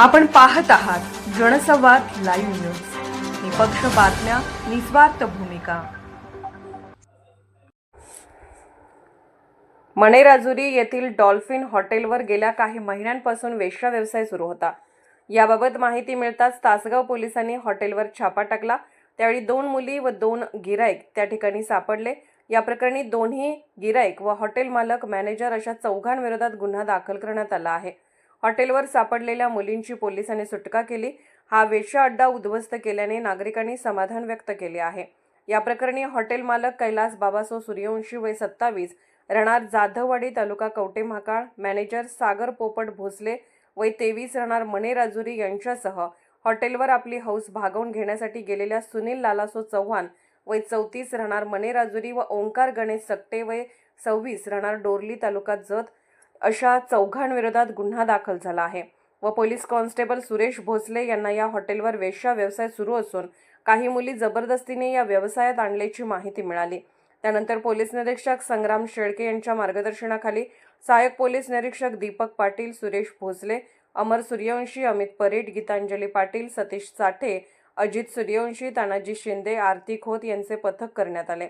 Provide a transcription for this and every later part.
आपण पाहत आहात जनसंवाद लाईव्ह न्यूज. निपक्ष बातम्या निस्वार्थ भूमिका. मणेराजुरी येथील डॉल्फिन हॉटेलवर गेल्या काही महिन्यांपासून वेश्या व्यवसाय सुरू होता. याबाबत माहिती मिळताच तासगाव पोलिसांनी हॉटेलवर छापा टाकला. त्यावेळी दोन मुली व दोन गिराईक त्या ठिकाणी सापडले. या प्रकरणी दोन्ही गिराईक व हॉटेल मालक मॅनेजर अशा चौघांविरोधात गुन्हा दाखल करण्यात आला आहे. हॉटेलवर सापडलेल्या मुलींची पोलिसांनी सुटका केली. हा वेश्या अड्डा उद्ध्वस्त केल्याने नागरिकांनी समाधान व्यक्त केले आहे. या प्रकरणी हॉटेल मालक कैलास बाबासो सूर्यवंशी वय सत्तावीस राहणार जाधववाडी तालुका कवटे महाकाळ मॅनेजर सागर पोपट भोसले वय तेवीस राहणार मणे राजुरी यांच्यासह हॉटेलवर आपली हौस भागवून घेण्यासाठी गेलेल्या सुनील लालासो चव्हाण वय चौतीस राहणार मणे राजुरी व ओंकार गणेश सक्टे वय सव्वीस राहणार डोरली तालुका जत अशा चौघांविरोधात गुन्हा दाखल झाला आहे. व पोलीस कॉन्स्टेबल सुरेश भोसले यांना या हॉटेलवर वेश्या व्यवसाय सुरू असून काही मुली जबरदस्तीने या व्यवसायात आणल्याची माहिती मिळाली. त्यानंतर पोलीस निरीक्षक संग्राम शेळके यांच्या मार्गदर्शनाखाली सहाय्यक पोलीस निरीक्षक दीपक पाटील सुरेश भोसले अमर सूर्यवंशी अमित परेड गीतांजली पाटील सतीश साठे अजित सूर्यवंशी तानाजी शिंदे आरती खोत यांचे पथक करण्यात आले.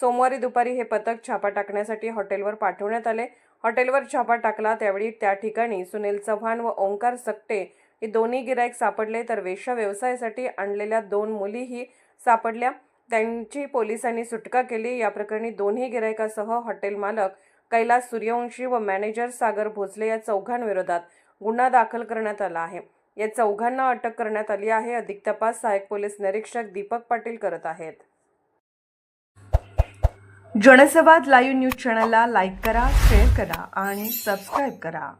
सोमवारी दुपारी हे पथक छापा टाकण्यासाठी हॉटेलवर पाठवण्यात आले. हॉटेलवर छापा टाकला. त्यावेळी त्या ठिकाणी सुनील चव्हाण व ओंकार सकटे हे दोन्ही गिराईक सापडले. तर वेश्या व्यवसायासाठी आणलेल्या दोन मुलीही सापडल्या. त्यांची पोलिसांनी सुटका केली. या प्रकरणी दोन्ही गिरायकासह हॉटेल मालक कैलास सूर्यवंशी व मॅनेजर सागर भोसले या चौघांविरोधात गुन्हा दाखल करण्यात आला आहे. या चौघांना अटक करण्यात आली आहे. अधिक तपास सहाय्यक पोलीस निरीक्षक दीपक पाटील करत आहेत. जनसंवाद लाईव्ह न्यूज चॅनलला लाईक करा शेअर करा आणि सबस्क्राईब करा.